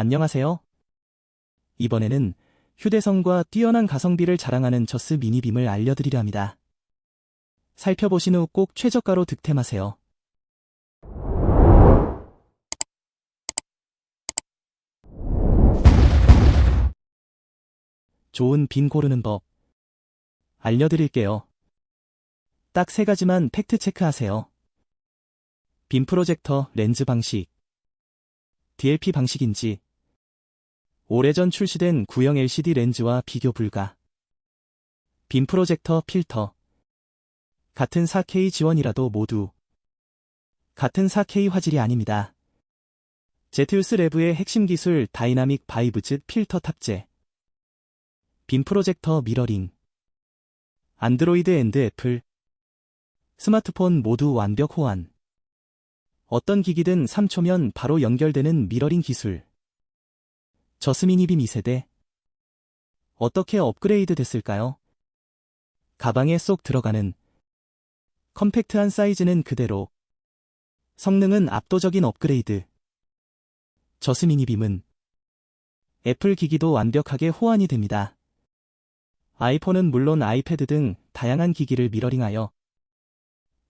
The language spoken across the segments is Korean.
안녕하세요. 이번에는 휴대성과 뛰어난 가성비를 자랑하는 저스 미니빔을 알려드리려 합니다. 살펴보신 후 꼭 최저가로 득템하세요. 좋은 빔 고르는 법 알려드릴게요. 딱 세 가지만 팩트 체크하세요. 빔 프로젝터 렌즈 방식 DLP 방식인지 오래전 출시된 구형 LCD 렌즈와 비교 불가. 빔 프로젝터 필터. 같은 4K 지원이라도 모두. 같은 4K 화질이 아닙니다. 제트유스 레브의 핵심 기술 다이나믹 바이브즈 필터 탑재. 빔 프로젝터 미러링. 안드로이드 앤드 애플. 스마트폰 모두 완벽 호환. 어떤 기기든 3초면 바로 연결되는 미러링 기술 저스미니빔 2세대 어떻게 업그레이드 됐을까요? 가방에 쏙 들어가는 컴팩트한 사이즈는 그대로 성능은 압도적인 업그레이드 저스미니빔은 애플 기기도 완벽하게 호환이 됩니다. 아이폰은 물론 아이패드 등 다양한 기기를 미러링하여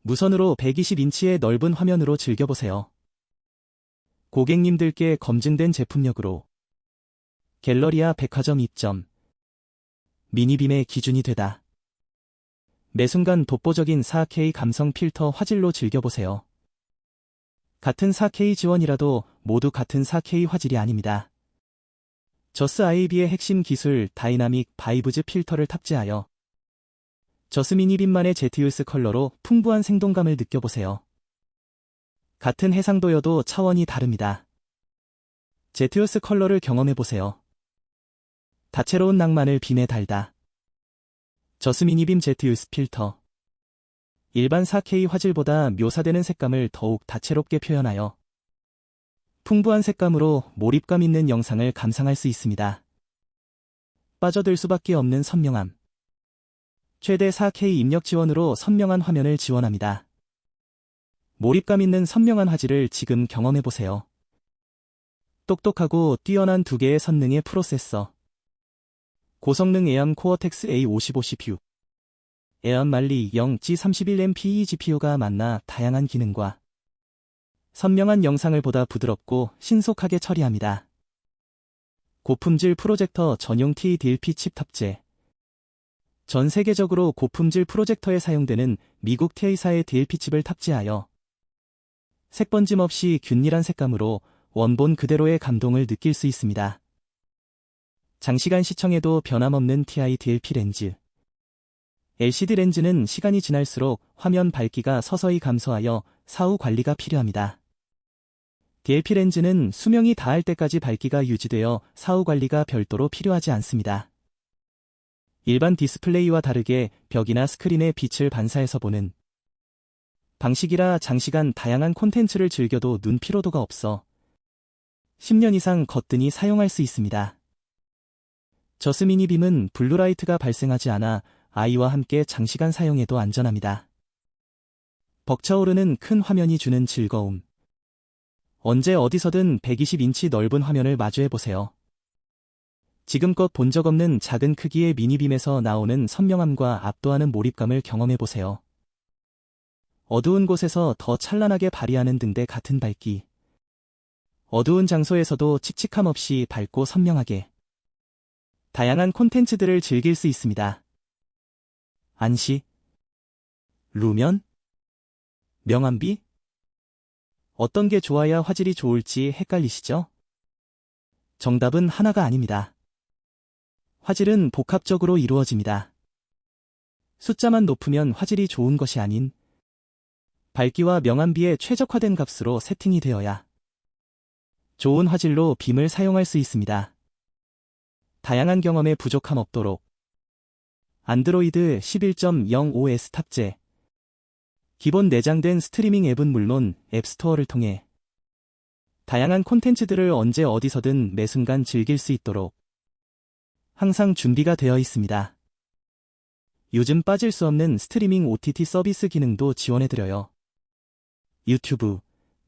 무선으로 120인치의 넓은 화면으로 즐겨보세요. 고객님들께 검증된 제품력으로 갤러리아 백화점 입점 미니빔의 기준이 되다. 매 순간 독보적인 4K 감성 필터 화질로 즐겨보세요. 같은 4K 지원이라도 모두 같은 4K 화질이 아닙니다. 저스 IB의 핵심 기술 다이나믹 바이브즈 필터를 탑재하여 저스 미니빔만의 제트유스 컬러로 풍부한 생동감을 느껴보세요. 같은 해상도여도 차원이 다릅니다. 제트유스 컬러를 경험해보세요. 다채로운 낭만을 빔에 달다. 저스 미니빔 제트 유스 필터 일반 4K 화질보다 묘사되는 색감을 더욱 다채롭게 표현하여 풍부한 색감으로 몰입감 있는 영상을 감상할 수 있습니다. 빠져들 수밖에 없는 선명함. 최대 4K 입력 지원으로 선명한 화면을 지원합니다. 몰입감 있는 선명한 화질을 지금 경험해보세요. 똑똑하고 뛰어난 두 개의 선능의 프로세서. 고성능 에언 코어텍스 A55 CPU. 에언 말리 0G31MPE GPU가 만나 다양한 기능과 선명한 영상을 보다 부드럽고 신속하게 처리합니다. 고품질 프로젝터 전용 TDLP 칩 탑재. 전 세계적으로 고품질 프로젝터에 사용되는 미국 T사의 DLP 칩을 탑재하여 색번짐 없이 균일한 색감으로 원본 그대로의 감동을 느낄 수 있습니다. 장시간 시청에도 변함없는 TI DLP 렌즈. LCD 렌즈는 시간이 지날수록 화면 밝기가 서서히 감소하여 사후 관리가 필요합니다. DLP 렌즈는 수명이 다할 때까지 밝기가 유지되어 사후 관리가 별도로 필요하지 않습니다. 일반 디스플레이와 다르게 벽이나 스크린에 빛을 반사해서 보는 방식이라 장시간 다양한 콘텐츠를 즐겨도 눈 피로도가 없어 10년 이상 거뜬히 사용할 수 있습니다. 저스미니 빔은 블루라이트가 발생하지 않아 아이와 함께 장시간 사용해도 안전합니다. 벅차오르는 큰 화면이 주는 즐거움. 언제 어디서든 120인치 넓은 화면을 마주해보세요. 지금껏 본 적 없는 작은 크기의 미니빔에서 나오는 선명함과 압도하는 몰입감을 경험해보세요. 어두운 곳에서 더 찬란하게 발휘하는 등대 같은 밝기. 어두운 장소에서도 칙칙함 없이 밝고 선명하게. 다양한 콘텐츠들을 즐길 수 있습니다. 안시, 루면, 명암비? 어떤 게 좋아야 화질이 좋을지 헷갈리시죠? 정답은 하나가 아닙니다. 화질은 복합적으로 이루어집니다. 숫자만 높으면 화질이 좋은 것이 아닌 밝기와 명암비의 최적화된 값으로 세팅이 되어야 좋은 화질로 빔을 사용할 수 있습니다. 다양한 경험에 부족함 없도록 안드로이드 11.0 OS 탑재 기본 내장된 스트리밍 앱은 물론 앱스토어를 통해 다양한 콘텐츠들을 언제 어디서든 매 순간 즐길 수 있도록 항상 준비가 되어 있습니다. 요즘 빠질 수 없는 스트리밍 OTT 서비스 기능도 지원해드려요. 유튜브,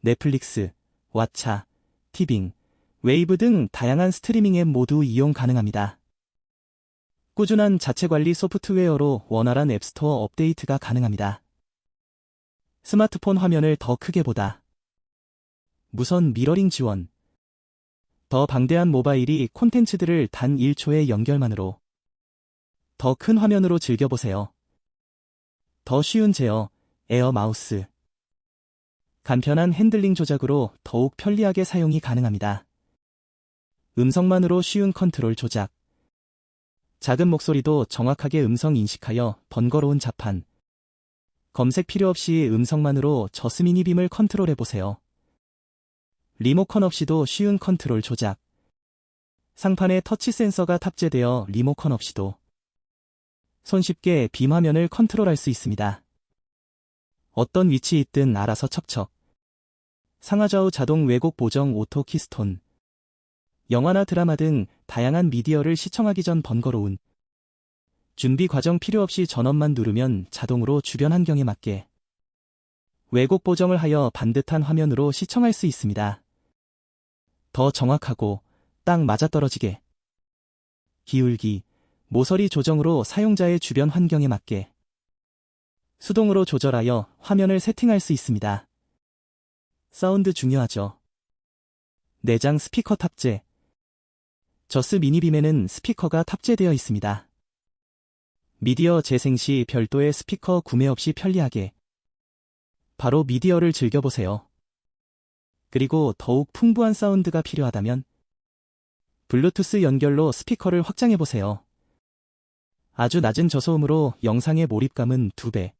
넷플릭스, 왓챠, 티빙, 웨이브 등 다양한 스트리밍 앱 모두 이용 가능합니다. 꾸준한 자체 관리 소프트웨어로 원활한 앱스토어 업데이트가 가능합니다. 스마트폰 화면을 더 크게 보다. 무선 미러링 지원. 더 방대한 모바일이 콘텐츠들을 단 1초의 연결만으로 더 큰 화면으로 즐겨보세요. 더 쉬운 제어, 에어 마우스. 간편한 핸들링 조작으로 더욱 편리하게 사용이 가능합니다. 음성만으로 쉬운 컨트롤 조작. 작은 목소리도 정확하게 음성 인식하여 번거로운 자판. 검색 필요 없이 음성만으로 저스 미니 빔을 컨트롤해보세요. 리모컨 없이도 쉬운 컨트롤 조작. 상판에 터치 센서가 탑재되어 리모컨 없이도 손쉽게 빔 화면을 컨트롤할 수 있습니다. 어떤 위치에 있든 알아서 척척. 상하좌우 자동 왜곡 보정 오토 키스톤. 영화나 드라마 등 다양한 미디어를 시청하기 전 번거로운 준비 과정 필요 없이 전원만 누르면 자동으로 주변 환경에 맞게 왜곡 보정을 하여 반듯한 화면으로 시청할 수 있습니다. 더 정확하고 딱 맞아떨어지게 기울기, 모서리 조정으로 사용자의 주변 환경에 맞게 수동으로 조절하여 화면을 세팅할 수 있습니다. 사운드 중요하죠. 내장 스피커 탑재 저스 미니빔에는 스피커가 탑재되어 있습니다. 미디어 재생 시 별도의 스피커 구매 없이 편리하게 바로 미디어를 즐겨보세요. 그리고 더욱 풍부한 사운드가 필요하다면 블루투스 연결로 스피커를 확장해보세요. 아주 낮은 저소음으로 영상의 몰입감은 2배.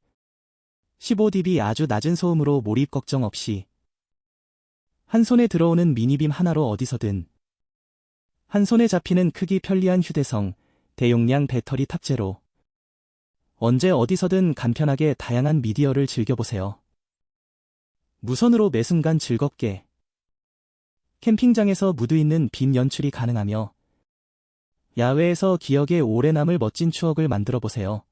15dB 아주 낮은 소음으로 몰입 걱정 없이 한 손에 들어오는 미니빔 하나로 어디서든 한 손에 잡히는 크기 편리한 휴대성, 대용량 배터리 탑재로 언제 어디서든 간편하게 다양한 미디어를 즐겨보세요. 무선으로 매 순간 즐겁게 캠핑장에서 무드 있는 빔 연출이 가능하며 야외에서 기억에 오래 남을 멋진 추억을 만들어 보세요.